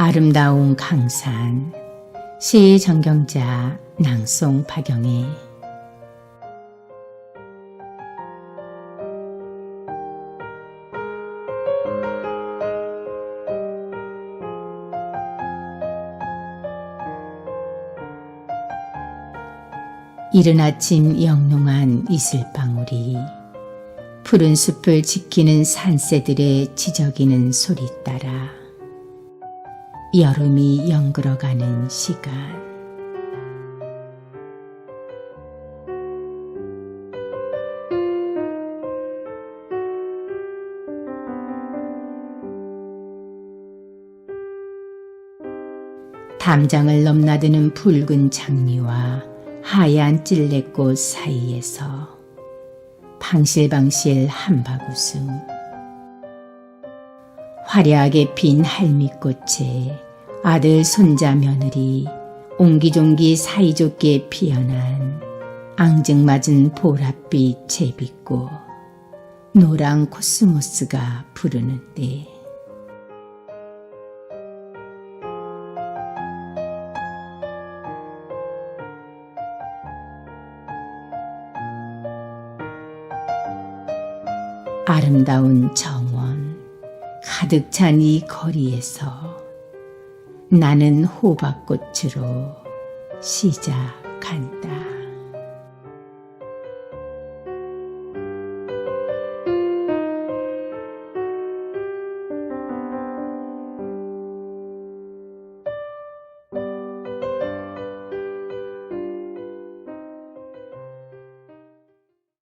아름다운 강산 시 정경자 낭송 박영애 이른 아침 영롱한 이슬방울이 푸른 숲을 지키는 산새들의 지저귀는 소리 따라 여름이 영글어가는 시간. 담장을 넘나드는 붉은 장미와 하얀 찔레꽃 사이에서 방실방실 한바구음 화려하게 핀 할미꽃에 아들 손자 며느리 옹기종기 사이좋게 피어난 앙증맞은 보랏빛 제비꽃 노랑 코스모스가 부르는 때 아름다운 정원 가득 찬 이 거리에서 나는 호박꽃으로 시작한다.